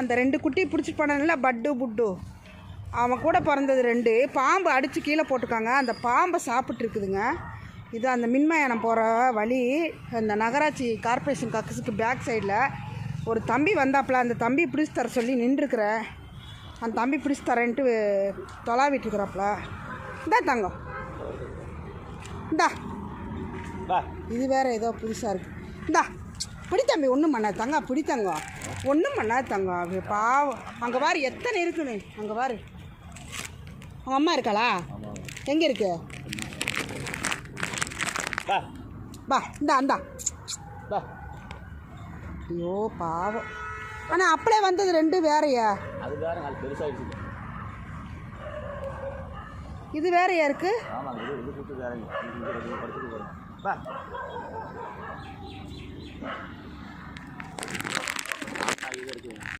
அந்த ரெண்டு குட்டி பிடிச்சிட்டு போனதில்ல பட்டு புட்டு. அவன் கூட பிறந்தது ரெண்டு. பாம்பு அடித்து கீழே போட்டுருக்காங்க. அந்த பாம்பை சாப்பிட்டு இருக்குதுங்க. இது அந்த மின்மயானம் போகிற வழி. அந்த நகராட்சி கார்ப்பரேஷன் கக்கஸுக்கு பேக் சைடில் ஒரு தம்பி வந்தாப்புல. அந்த தம்பி பிடிச்சி தர சொல்லி நின்றுருக்குறேன் அந்த தம்பி பிடிச்சி தரேன்ட்டு தொலாவிட்டு இருக்கிறாப்புல இந்தா தங்கம். இந்தா. இது வேற ஏதோ புதுசாக இருக்கு. இந்தா. பிடி தம்பி ஒன்றும் பண்ணாது. தங்க பிடி தங்கம். ஒன்றும் பண்ணாது தங்கம் அது பாவம் அங்கே பாரு எத்தனை இருக்குன்னு அங்கே பாரு அவங்க அம்மா இருக்காளா எங்கே இருக்கு பா இந்தா இந்தா ஐயோ பாவம் ஆனால் அப்படியே வந்தது ரெண்டு வேறயா இது வேறயா இருக்கு 一个就。